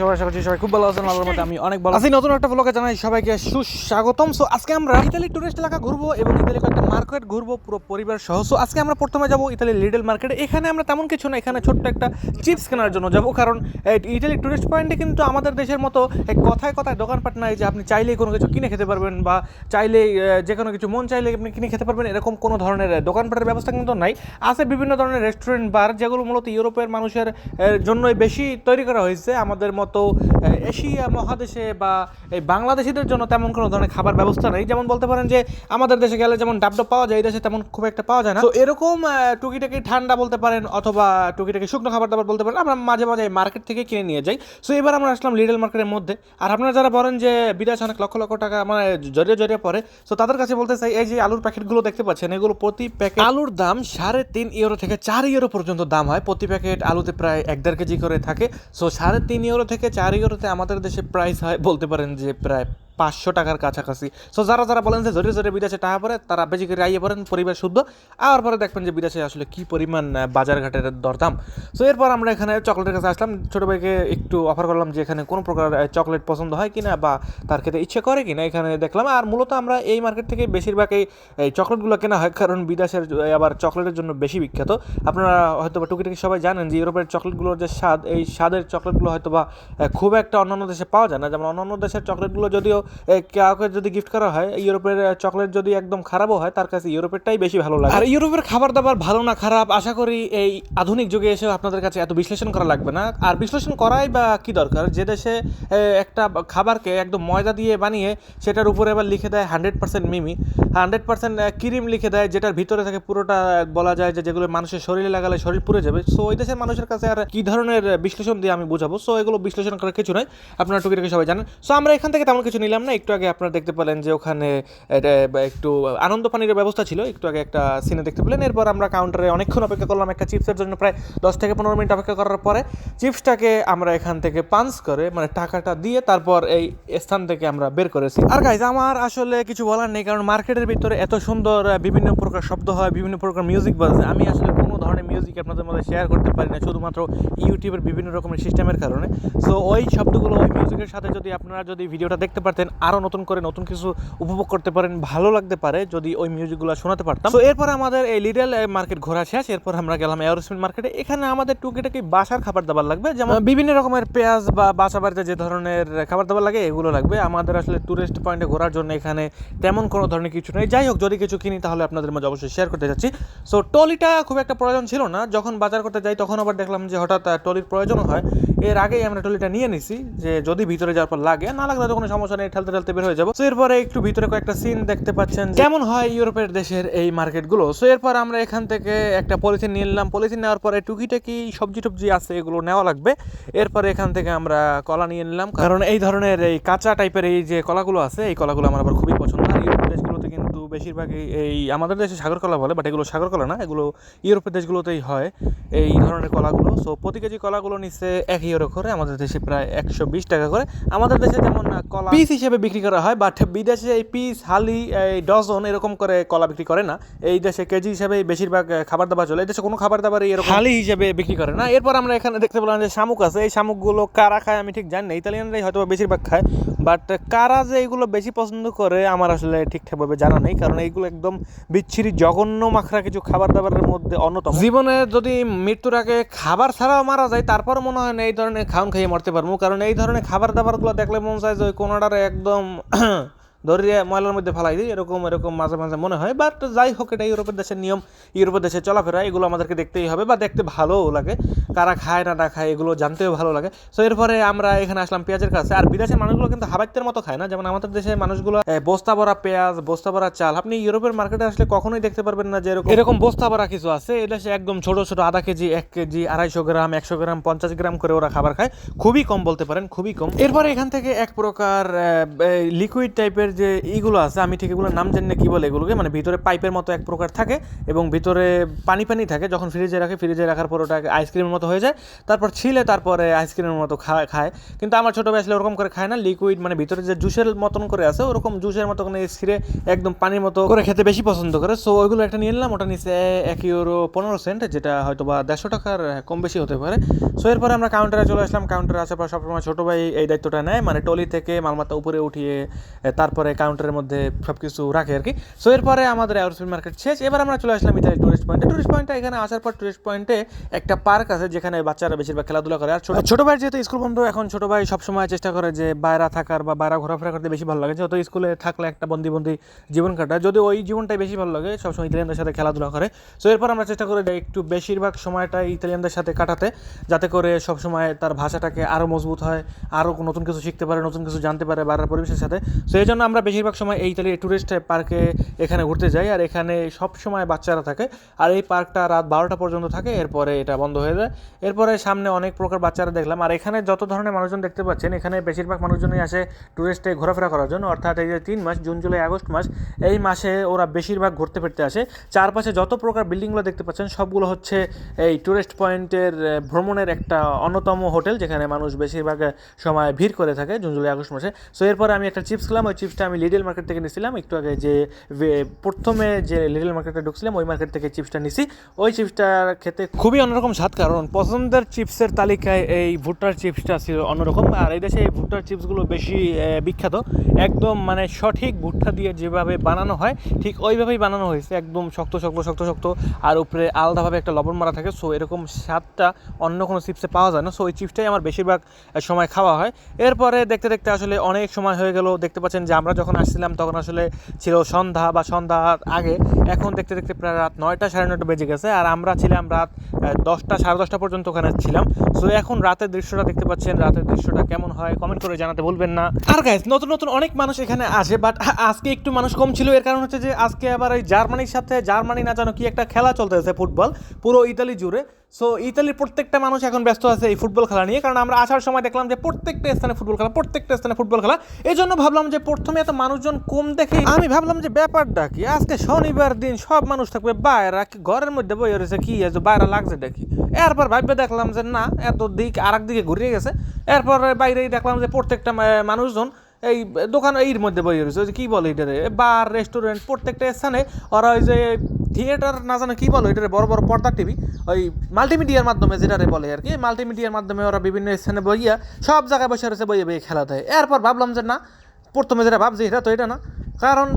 সবাই খুব ভালো আমি অনেক নতুন একটা জানাই সবাইকে সুস্বাগতম। সো আজকে আমরা ইতালি এলাকা ঘুরবো এবং মার্কেট ঘুরবো পুরো পরিবার আজকে আমরা প্রথমে যাব ইতালি লিডল এখানে আমরা তেমন কিছু না এখানে ছোট্ট একটা চিপস কেনার জন্য যাব। কারণ ইতালি টুরিস্ট কিন্তু আমাদের দেশের মতো কথায় কথায় দোকানপাট নাই যে আপনি চাইলেই কোনো কিছু কিনে খেতে পারবেন বা চাইলেই আহ, যে কোনো কিছু মন চাইলে আপনি কিনে খেতে পারবেন। এরকম কোনো ধরনের দোকানপাটের ব্যবস্থা কিন্তু নাই। আছে বিভিন্ন ধরনের রেস্টুরেন্ট বার যেগুলো মূলত ইউরোপের মানুষের জন্যই বেশি তৈরি করা হয়েছে। আমাদের মতো এশিয়া মহাদেশে বা এই বাংলাদেশিদের জন্য তেমন কোনো ধরনের খাবার ব্যবস্থা নেই। যেমন বলতে পারেন যে আমাদের দেশে গেলে যেমন ডাবডাব পাওয়া যায় এই দেশে তেমন খুব একটা পাওয়া যায় না। তো এরকম টুকিটাকি ঠান্ডা বলতে পারেন অথবা টুকিটাকি শুকনো খাবার দাবার বলতে পারেন আমরা মাঝে মাঝে মার্কেট থেকে কিনে নিয়ে যাই। সো এবার আমরা আসলাম লিডল মার্কেটের মধ্যে। আর আপনারা যারা বলেন যে বিদেশে অনেক লক্ষ লক্ষ টাকা মানে জড়িয়ে জড়িয়ে পড়ে সো তাদের কাছে বলতে চাই এই যে আলুর প্যাকেটগুলো দেখতে পাচ্ছেন এগুলো প্রতি প্যাকেট আলুর দাম সাড়ে তিন ইউরো থেকে চার ইউরো পর্যন্ত দাম হয়। প্রতি প্যাকেট আলুতে প্রায় এক দেড় কেজি করে থাকে। সো সাড়ে তিন ইউরো থেকে চার ইউরোতে আমাদের দেশে প্রাইস হয় বলতে পারেন যে প্রায় পাঁচশো টাকার কাছাকাছি। সো যারা যারা বলেন যে জোরে জোরে বিদেশে টাকা পরে তারা বেশি করে আইয়ে পড়েন পরিবার শুদ্ধ। আর পরে দেখবেন যে বিদেশে আসলে কি পরিমাণ বাজারঘাটের দরদাম। সো এরপর আমরা এখানে চকলেটের কাছে আসলাম। ছোটো ভাইকে একটু অফার করলাম যে এখানে কোনো প্রকার চকলেট পছন্দ হয় কিনা বা তার খেতে ইচ্ছে করে কিনা এখানে দেখলাম। আর মূলত আমরা এই মার্কেট থেকে বেশিরভাগ এই চকলেটগুলো কেনা হয়, কারণ বিদেশের আবার চকলেটের জন্য বেশি বিখ্যাত। আপনারা হয়তো বা টুকিটাকি সবাই জানেন যে ইউরোপের চকলেটগুলোর যে স্বাদ, এই স্বাদের চকলেটগুলো হয়তো বা খুব একটা অন্যান্য দেশে পাওয়া যায় না। যেমন অন্যান্য দেশের চকলেটগুলো যদিও কাউকে যদি গিফট করা হয়, ইউরোপের চকলেট যদি একদম খারাপও হয়, তার কাছে ইউরোপেরটাই বেশি ভালো লাগে। আর ইউরোপের খাবার দাবার ভালো না খারাপ, আশা করি এই আধুনিক যুগে এসে আপনাদের কাছে এত বিশ্লেষণ করা লাগবে না। আর বিশ্লেষণ করাই বা কি দরকার? যে দেশে একটা খাবারকে একদম ময়দা দিয়ে বানিয়ে সেটার উপরে আবার লিখে দেয় হান্ড্রেড পার্সেন্ট মিমি। হান্ড্রেড পার্সেন্ট ক্রিম লিখে দেয় যেটার ভিতরে থাকে পুরোটা বলা যায় যে যেগুলো মানুষের শরীরে লাগালে শরীর পুড়ে যাবে। সো ওই দেশের মানুষের কাছে আর কি ধরনের বিশ্লেষণ দিয়ে আমি বোঝাবো? সো এগুলো বিশ্লেষণ করার কিছু নয় আপনারা টুকিটাকি সবাই জানেন। সো আমরা এখান থেকে তেমন কিছু নিলাম না, একটু আগে আপনারা দেখতে পেলেন যে ওখানে একটু আনন্দ পানির ব্যবস্থা ছিল, একটু আগে একটা সিনে দেখতে পেলেন। এরপর আমরা কাউন্টারে অনেকক্ষণ অপেক্ষা করলাম একটা চিপসের জন্য, প্রায় দশ থেকে পনেরো মিনিট অপেক্ষা করার পরে চিপসটাকে আমরা এখান থেকে পাঞ্চ করে মানে টাকাটা দিয়ে তারপর এই স্থান থেকে আমরা বের করেছি। আর গাইজ আমার আসলে কিছু বলার নেই, কারণ মার্কেটের ভিতরে এত সুন্দর বিভিন্ন প্রকার শব্দ হয়, বিভিন্ন প্রকার মিউজিক বাজে। আমি আসলে ধরনের মিউজিক আপনাদের মধ্যে শেয়ার করতে পারি না, শুধুমাত্র ইউটিউবের বিভিন্ন রকমের সিস্টেমের কারণে। সো ওই শব্দগুলো, ওই মিউজিকের সাথে যদি আপনারা যদি ভিডিওটা দেখতে পারতেন আরও নতুন করে নতুন কিছু উপভোগ করতে পারেন, ভালো লাগতে পারে যদি ওই মিউজিকগুলো শোনাতে পারতাম। তো এরপর আমাদের এই লিডল মার্কেট ঘোরা শেষ। এরপর আমরা গেলাম এয়ারোসমিন মার্কেটে এখানে আমাদের টুকিটাকি বাসার খাবার দাবার লাগবে। যেমন বিভিন্ন রকমের পেঁয়াজ বা বাসা বাড়িতে যে ধরনের খাবার দাবার লাগে, এগুলো লাগবে। আমাদের আসলে টুরিস্ট পয়েন্টে ঘোরার জন্য এখানে তেমন কোনো ধরনের কিছু নেই। যাই হোক, যদি কিছু কিনি, তাহলে আপনাদের মাঝে অবশ্যই শেয়ার করতে যাচ্ছি। সো টলিটা খুব একটা প্রয়োজন ছিল না। যখন বাজার করতে যাই, তখন আবার দেখলাম যে হঠাৎ টলির প্রয়োজন হয়। এর আগেই আমরা টলিটা নিয়ে নিছি যে যদি ভিতরে যাওয়ার পর লাগে, না লাগলে তো কোনো সমস্যা নেই, ঠেলতে ঠেলতে বের হয়ে যাব। সো এরপরে একটু ভিতরে কয়েকটা সিন দেখতে পাচ্ছেন কেমন হয় ইউরোপের দেশের এই মার্কেটগুলো সো এরপর আমরা এখান থেকে একটা পলিথিন নিয়ে নিলাম। পলিথিন নেওয়ার পরে টুকিটাকি সবজি টবজি আছে, এগুলো নেওয়া লাগবে। এরপরে এখান থেকে আমরা কলা নিয়ে নিলাম। কারণ এই ধরনের এই কাঁচা টাইপের এই যে কলাগুলো আছে, এই কলাগুলো আমার আবার খুবই পছন্দ। আর বেশিরভাগই এই আমাদের দেশে সাগর কলা বলে বাট এগুলো সাগর কলা না এগুলো ইউরোপের দেশগুলোতেই হয় এই ধরনের কলাগুলো। সো প্রতি কেজি কলাগুলো নিচ্ছে এক ইউরো করে আমাদের দেশে প্রায় একশো বিশ টাকা করে। আমাদের দেশে যেমন আহ, কলা পিস হিসেবে বিক্রি করা হয় বাট বিদেশে এই পিস হালি এই ডজন এরকম করে কলা বিক্রি করে না। এই দেশে কেজি হিসেবে বেশিরভাগ খাবার দাবার চলে। এই দেশে কোনো খাবার দাবার এরকম হালি হিসেবে বিক্রি করে না। এরপর আমরা এখানে দেখতে পেলাম যে শামুক আছে। এই শামুকগুলো কারা খায় আমি ঠিক জানি না। ইতালিয়ানরাই হয়তো বেশিরভাগ খায় বাট কারা যে এগুলো বেশি পছন্দ করে আমার আসলে ঠিকঠাকভাবে জানা নেই। কারণ এইগুলো একদম বিচ্ছিরি জঘন্য মাখরা কিছু খাবার দাবারের মধ্যে অন্যতম। জীবনে যদি মৃত্যুর আগে খাবার ছাড়াও মারা যায়, তারপর মনে হয় না এই ধরনের খাউন খাইয়ে মরতে পারব। কারণ এই ধরনের খাবার দাবারগুলো দেখলে মন চায় যে ওই কোনোটারে একদম ধরিয়ে ময়লার মধ্যে ফেলাই দিই, এরকম এরকম মাঝে মাঝে মনে হয়। বাট যাই হোক, এটা ইউরোপের দেশের নিয়ম, ইউরোপের দেশে চলাফেরা, এগুলো আমাদেরকে দেখতেই হবে বা দেখতে ভালোও লাগে। কারা খায়, না না খায়, এগুলো জানতেও ভালো লাগে। সো এরপরে আমরা এখানে আসলাম পেঁয়াজের কাছে। আর বিদেশের মানুষগুলো কিন্তু হাবাইতের মতো খায় না। যেমন আমাদের দেশের মানুষগুলো বস্তা ভরা পেঁয়াজ, বস্তা ভরা চাল। আপনি ইউরোপের মার্কেটে আসলে কখনোই দেখতে পারবেন না যে এরকম এরকম বস্তা ভরা কিছু আছে। এই দেশে একদম ছোট ছোট, আধা কেজি, এক কেজি, আড়াইশো গ্রাম, একশো গ্রাম, পঞ্চাশ গ্রাম করে ওরা খাবার খায়। খুবই কম বলতে পারেন, খুবই কম। এরপরে এখান থেকে এক প্রকার লিকুইড টাইপের যে ইগুলো আছে আমি ঠিক এগুলোর নাম জানি না কী বলে এগুলোকে মানে ভিতরে পাইপের মতো এক প্রকার থাকে এবং ভিতরে পানি পানি থাকে যখন ফ্রিজে রাখে ফ্রিজে রাখার পর ওটা আইসক্রিমের মতো হয়ে যায় তারপর ছিলে তারপরে আইসক্রিমের মতো খায় খায়। কিন্তু আমার ছোটো আসলে ওরকম করে খায় না লিকুইড মানে ভিতরে যে জুসের মতন করে আছে ওরকম জুসের মতো করে ছিঁড়ে একদম পানির মতো করে খেতে বেশি পছন্দ করে। সো ওইগুলো একটা নিয়ে নিলাম ওটা নিচে এক ইউরো পনেরো সেন্ট যেটা হয়তো বা দেড়শো টাকার কম বেশি হতে পারে। সো এরপরে আমরা কাউন্টারে চলে আসলাম। কাউন্টারে আসার পর সবসময় ছোটো ভাই এই দায়িত্বটা নেয় মানে টলি থেকে মালমাত্তা উপরে উঠিয়ে এ, তারপরে কাউন্টারের মধ্যে সব কিছু রাখে আর কি। সো এরপরে আমাদের এয়ারসপিড মার্কেট শেষ। এবার আমরা চলে আসলাম ইতালি টুরিস্ট পয়েন্টে টুরিস্ট পয়েন্টে এখানে আসার পর টুরিস্ট পয়েন্টে একটা পার্ক আছে যেখানে বাচ্চারা বেশিরভাগ খেলাধুলা করে। আর ছোট ভাই যেহেতু স্কুল বন্ধ, এখন ছোট ভাই সবসময় চেষ্টা করে যে বাইরে থাকার বা বাইরে ঘোরাফেরা করতে বেশি ভালো লাগে। যেহেতু স্কুলে থাকলে একটা বন্দি বন্দি জীবন কাটায় যদি ওই জীবনটাই বেশি ভালো লাগে। সবসময় ইতালিয়ানদের সাথে খেলাধুলা করে। সো এরপর আমরা চেষ্টা করি যে একটু বেশিরভাগ সময়টা ইতালিয়ানদের সাথে কাটাতে, যাতে করে সবসময় তার ভাষাটাকে আরও মজবুত হয় আরও নতুন কিছু শিখতে পারে, নতুন কিছু জানতে পারে বাইরের পরিবেশের সাথে। সো এই জন্য আমরা বেশিরভাগ সময় এই ইতালি টুরিস্ট পার্কে এখানে ঘুরতে যাই আর এখানে সব সময় বাচ্চারা থাকে। আর এই পার্কটা রাত বারোটা পর্যন্ত থাকে, এরপরে এটা বন্ধ হয়ে যায়। এরপরে সামনে অনেক প্রকার বাচ্চারা দেখলাম। আর এখানে যত ধরনের মানুষজন দেখতে পাচ্ছেন, এখানে বেশিরভাগ মানুষজনই আসে টুরিস্টে ঘোরাফেরা করার জন্য। অর্থাৎ এই যে তিন মাস, জুন, জুলাই, আগস্ট মাস, এই মাসে ওরা বেশিরভাগ ঘুরতে ফিরতে আসে। চারপাশে যত প্রকার বিল্ডিংগুলো দেখতে পাচ্ছেন, সবগুলো হচ্ছে এই টুরিস্ট পয়েন্টের ভ্রমণের একটা অন্যতম হোটেল, যেখানে মানুষ বেশিরভাগ সময় ভিড় করে থাকে জুন, জুলাই, আগস্ট মাসে। সো এরপরে আমি একটা চিপস খেলাম। ওই চিপসটা আমি লিডল মার্কেট থেকে নিয়েছিলাম একটু আগে যে প্রথমে যে লিডল মার্কেটে ঢুকছিলাম, ওই মার্কেট থেকে চিপসটা নিছি। ওই চিপসটা খেতে খুবই অন্যরকম স্বাদ, কারণ পছন্দের চিপসের তালিকায় এই ভুট্টার চিপসটা ছিল অন্যরকম। আর এই দেশে এই ভুট্টার চিপসগুলো বেশি বিখ্যাত। একদম মানে সঠিক ভুট্টা দিয়ে যেভাবে বানানো হয়, ঠিক ওইভাবেই বানানো হয়েছে। একদম শক্ত শক্ত শক্ত শক্ত। আর উপরে আলাদাভাবে একটা লবণ মারা থাকে সো এরকম স্বাদটা অন্য কোনো চিপসে পাওয়া যায় না। সো ওই চিপসটাই আমার বেশিরভাগ সময় খাওয়া হয়। এরপরে দেখতে দেখতে আসলে অনেক সময় হয়ে গেল। দেখতে পাচ্ছেন যে আমরা যখন আসছিলাম, তখন আসলে ছিল সন্ধ্যা বা সন্ধ্যার আগে। এখন দেখতে দেখতে প্রায় রাত নয়টা, সাড়ে নয়টা বেজে গেছে আর আমরা ছিলাম রাত দশটা, সাড়ে দশটা পর্যন্ত ওখানে ছিলাম। সো এখন রাতের দৃশ্যটা দেখতে পাচ্ছেন, রাতের দৃশ্যটা কেমন হয় কমেন্ট করে জানাতে ভুলবেন না। আর গাইজ নতুন নতুন অনেক মানুষ এখানে আসে বাট আজকে একটু মানুষ কম ছিল। এর কারণ হচ্ছে যে, আজকে আবার ওই জার্মানির সাথে, জার্মানি না জানো কি একটা খেলা চলতেছে ফুটবল, পুরো ইতালি জুড়ে। সো ইতালির প্রত্যেকটা মানুষ এখন ব্যস্ত আছে এই ফুটবল খেলা নিয়ে। কারণ আমরা আসার সময় দেখলাম যে, প্রত্যেকটা স্থানে ফুটবল খেলা, প্রত্যেকটা স্থানে ফুটবল খেলা। এই জন্য ভাবলাম যে, প্রথমে এত মানুষজন কম দেখে আমি ভাবলাম যে ব্যাপারটা কি? আজকে শনিবার দিন সব মানুষ থাকবে বাইরা ঘরের মধ্যে বই রয়েছে কি? আছে বাইরে লাগছে দেখি। এরপর ভাববে দেখলাম যে না, এত দিক আর দিকে ঘুরিয়ে গেছে। এরপর বাইরেই দেখলাম যে প্রত্যেকটা মানুষজন এই দোকান এর মধ্যে বই রয়েছে। কী বলে এটারে? বার, রেস্টুরেন্ট, প্রত্যেকটা স্থানে ওরা ওই যে থিয়েটার না জানো কী বলো এটারে বড় বড় পর্দা টিভি, ওই মাল্টিমিডিয়ার মাধ্যমে যেটারে বলে আর কি, মাল্টিমিডিয়ার মাধ্যমে ওরা বিভিন্ন স্থানে বইয়া সব জায়গায় বসে রয়েছে, বইয়ে বইয়ে খেলা দেয়। এরপর ভাবলাম যে না প্রথমে যেটা ভাবছি এটা তো এটা না। কারণ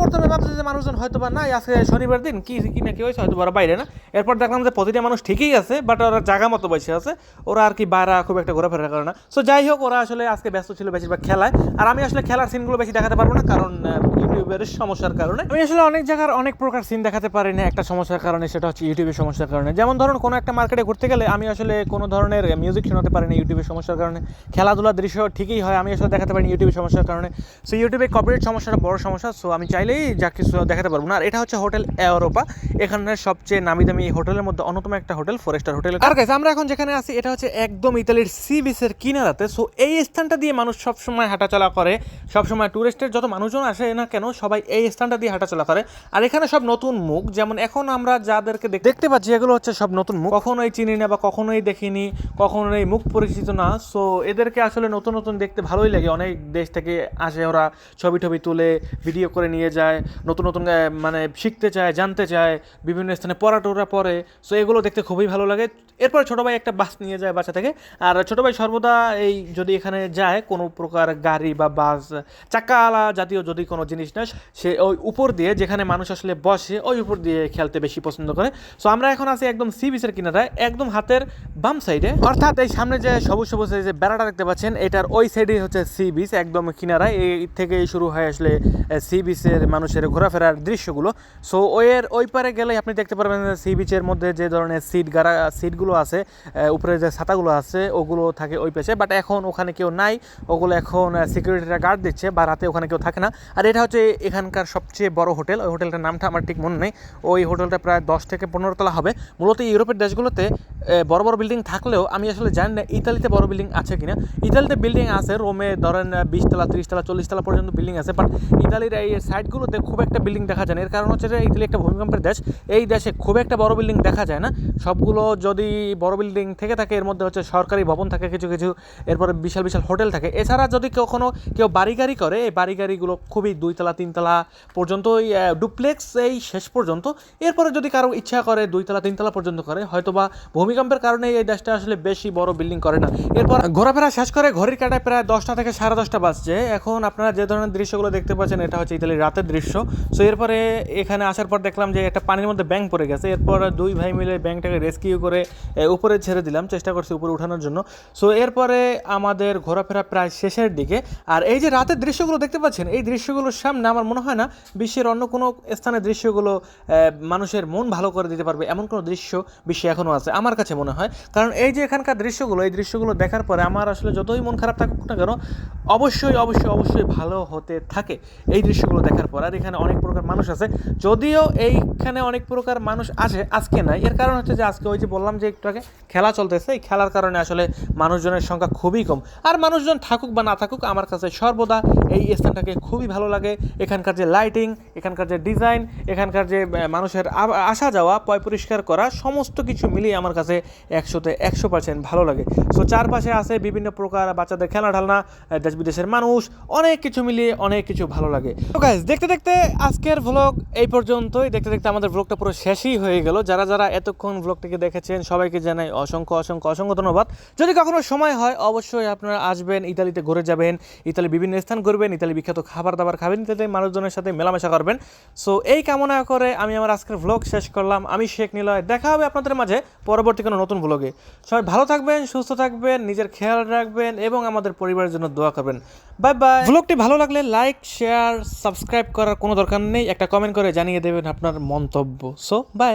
প্রথমে ভাবছি যে মানুষজন হয়তো বা না আজকে শনিবার দিন, কি কি না কি হয়েছে হয়তো বা বাইরে না। এরপর দেখলাম যে প্রতিটা মানুষ ঠিকই আছে বাট ওরা জায়গা মতো বসে আছে। ওরা আর কি বাইরে খুব একটা ঘোরাফেরা করে না। সো যাই হোক, ওরা আসলে আজকে ব্যস্ত ছিল বেশিরভাগ খেলায়। আর আমি আসলে খেলার সিনগুলো বেশি দেখাতে পারব না, কারণ ইউটিউবের সমস্যার কারণে। আমি আসলে অনেক জায়গার অনেক প্রকার সিন দেখাতে পারি না, একটা সমস্যার কারণে, সেটা হচ্ছে ইউটিউবের সমস্যার কারণে। যেমন ধরুন, কোনো একটা মার্কেটে ঘুরতে গেলে আমি আসলে কোনো ধরনের মিউজিক শোনাতে পারি না ইউটিউবের সমস্যার কারণে। খেলাধুলার দৃশ্য ঠিকই হয়, আমি আসলে দেখাতে পারি ইউটিউবের সমস্যার কারণে। সো ইউটিউবে কপিরাইট সমস্যাটা বড় সমস্যা। সো আমি চাইলেই যা কিছু দেখাতে পারব না। আর এটা হচ্ছে হোটেল এওরোপা। এখানের সবচেয়ে নামি দামি হোটেলের মধ্যে অন্যতম একটা হোটেল ফোর স্টার হোটেল আর গাইস আমরা এখন যেখানে আছি এটা হচ্ছে একদম ইতালির সি বিচের কিনারাতে। সো এই স্থানটা দিয়ে মানুষ সবসময় হাঁটাচলা করে সবসময় ট্যুরিস্টের যত মানুষজন আসে না কেন সবাই এই স্থানটা দিয়ে হাঁটাচলা করে। আর এখানে সব নতুন মুখ যেমন এখন আমরা যাদেরকে দেখ- দেখতে পাচ্ছি এগুলো হচ্ছে সব নতুন মুখ। কখনোই চিনি না বা কখনোই দেখিনি কখনোই মুখ পরিচিত না। সো এদেরকে আসলে নতুন নতুন দেখতে ভালোই লাগে। অনেক দেশ থেকে আসে ওরা ছবি টবি তুলে ভিডিও করে নিয়ে যায়, নতুন নতুন মানে শিখতে চায়, জানতে চায়, বিভিন্ন স্থানে পড়া টোরা পড়ে। সো এগুলো দেখতে খুবই ভালো লাগে। এরপর ছোটো ভাই একটা বাস নিয়ে যায় বাসা থেকে। আর ছোটো ভাই সর্বদা এই যদি এখানে যায়, কোনো প্রকার গাড়ি বা বাস, চাকাওয়ালা জাতীয় যদি কোনো জিনিস না সে ওই উপর দিয়ে যেখানে মানুষ আসলে বসে, ওই উপর দিয়ে খেলতে বেশি পছন্দ করে। সো আমরা এখন আছি একদম সি বিচের কিনারায় একদম হাতের বাম সাইডে অর্থাৎ এই সামনে যে সবুজ সবুজ যে বেড়াটা দেখতে পাচ্ছেন, এটার ওই সাইডে হচ্ছে সি বিচ, একদম কিনারায়। এই থেকে শুরু হয় আসলে সি বিচের মানুষের ঘোরাফেরার দৃশ্যগুলো। সো, ওয়ের ওই পারে গেলে আপনি দেখতে পারবেন সি বিচের মধ্যে যে ধরনের সিট গাড়া, সিটগুলো আছে উপরে যে ছাতাগুলো আছে, ওগুলো থাকে ওই পাশে। বাট এখন ওখানে কেউ নাই, ওগুলো এখন সিকিউরিটিরা গার্ড দিচ্ছে, বা রাতে ওখানে কেউ থাকে না। আর এটা হচ্ছে এখানকার সবচেয়ে বড় হোটেল। ওই হোটেলটার নামটা আমার ঠিক মনে নেই। ওই হোটেলটা প্রায় দশ থেকে পনেরো তলা হবে। মূলত ইউরোপের দেশগুলোতে বড় বড় বিল্ডিং থাকলেও আমি আসলে জানি না ইতালিতে বড় বিল্ডিং আছে কিনা। ইতালিতে বিল্ডিং আছে, রোমে ধরেন বিশ তলা, ত্রিশ তলা, চল্লিশ তলা পর্যন্ত বিল্ডিং আছে। বাট ইতালির এই সাইডগুলোতে খুব একটা বিল্ডিং দেখা যায় না। এর কারণ হচ্ছে যে ইতালি একটা ভূমিকম্পের দেশ। এই দেশে খুব একটা বড় বিল্ডিং দেখা যায় না। সবগুলো যদি বড় বিল্ডিং থেকে থাকে, এর মধ্যে হচ্ছে সরকারি ভবন থাকে কিছু কিছু, এরপরে বিশাল বিশাল হোটেল থাকে। এছাড়া যদি কখনো কেউ বাড়ি গাড়ি করে, এই বাড়ি গাড়িগুলো খুবই দুইতলা, তিনতলা পর্যন্ত ওই ডুপ্লেক্স এই শেষ পর্যন্ত। এরপরে যদি কারও ইচ্ছা করে দুইতলা, তিনতলা পর্যন্ত করে, হয়তোবা ভূমিকম্পের কারণে এই দেশটা আসলে বেশি বড় বিল্ডিং করে না। এরপর ঘোরাফেরা শেষ করে ঘড়ির কাটায় প্রায় দশটা থেকে সাড়ে দশটা বাজছে। এখন আপনারা যে ধরনের দৃশ্যগুলো দেখতে পাচ্ছেন এটা হচ্ছে ইতালির রাতের দৃশ্য। সো এরপরে এখানে আসার পর দেখলাম যে একটা পানির মধ্যে ব্যাংক পড়ে গেছে। এরপর দুই ভাই মিলে ব্যাংকটাকে রেস্কিউ করে উপরে ছেড়ে দিলাম, চেষ্টা করছি উপরে উঠানোর জন্য। সো এরপরে আমাদের ঘোরাফেরা প্রায় শেষের দিকে। আর এই যে রাতের দৃশ্যগুলো দেখতে পাচ্ছেন, এই দৃশ্যগুলোর সামনে আমার মনে হয় না বিশ্বের অন্য কোনো স্থানের দৃশ্যগুলো মানুষের মন ভালো করে দিতে পারবে এমন কোনো দৃশ্য বিশ্বে এখনও আছে, আমার কাছে মনে হয়। কারণ এই যে এখানকার দৃশ্যগুলো, এই দৃশ্যগুলো দেখার পরে আমার আসলে যতই মন খারাপ থাকুক না কেন, অবশ্যই অবশ্যই অবশ্যই ভালো হতে থাকে। এই দৃশ্যগুলো দেখার পর আর এখানে অনেক প্রকার মানুষ আছে। যদিও এইখানে অনেক প্রকার মানুষ আছে, আজকে নাই। এর কারণ হচ্ছে যে আজকে ওই যে বললাম যে একটু আগে খেলা চলতেছে, এই খেলার কারণে আসলে মানুষজনের সংখ্যা খুবই কম। আর মানুষজন থাকুক বা না থাকুক, আমার কাছে সর্বদা এই স্থানটাকে খুবই ভালো লাগে। এখানকার যে লাইটিং এখানকার যে ডিজাইন এখানকার যে মানুষের আসা যাওয়া, পয় পরিষ্কার করা, সমস্ত কিছু মিলিয়ে আমার কাছে একশোতে একশো পার্সেন্ট ভালো লাগে। সো চারপাশে আছে বিভিন্ন প্রকার বাচ্চাদের খেলা ঢালনা দেশ বিদেশের মানুষ, অনেক কিছু মিলিয়ে অনেক কিছু ভালো লাগে। তো গাইজ দেখতে দেখতে আজকের ভ্লগ এই পর্যন্তই। দেখতে দেখতে আমাদের ভ্লগটা পুরো শেষই হয়ে গেল। যারা যারা এতক্ষণ ভ্লগটিকে দেখেছেন, সবাইকে জানাই অসংখ্য অসংখ্য অসংখ্য ধন্যবাদ। যদি কখনো সময় হয়, অবশ্যই আপনারা আসবেন, ইতালিতে ঘুরে যাবেন, ইতালি বিভিন্ন স্থান ঘুরবেন, ইতালি বিখ্যাত খাবার দাবার খাবেন ইত্যাদি মানুষজনের সাথে মেলামেশা করবেন। সো এই কামনা করে আমি আমার আজকের ভ্লগ শেষ করলাম। আমি শেখ নিলয়। দেখা হবে আপনাদের মাঝে পরবর্তী কোনো নতুন ভ্লগে সবাই ভালো থাকবেন, সুস্থ থাকবেন, নিজের খেয়াল রাখবেন এবং আমাদের পরিবারের জন্য দোয়া করবেন। বাই বাই ভ্লগটি ভালো লাগলে লাইক শেয়ার সাবস্ক্রাইব করার কোনো দরকার নেই। একটা কমেন্ট করে জানিয়ে দেবেন আপনার মন্তব্য। So by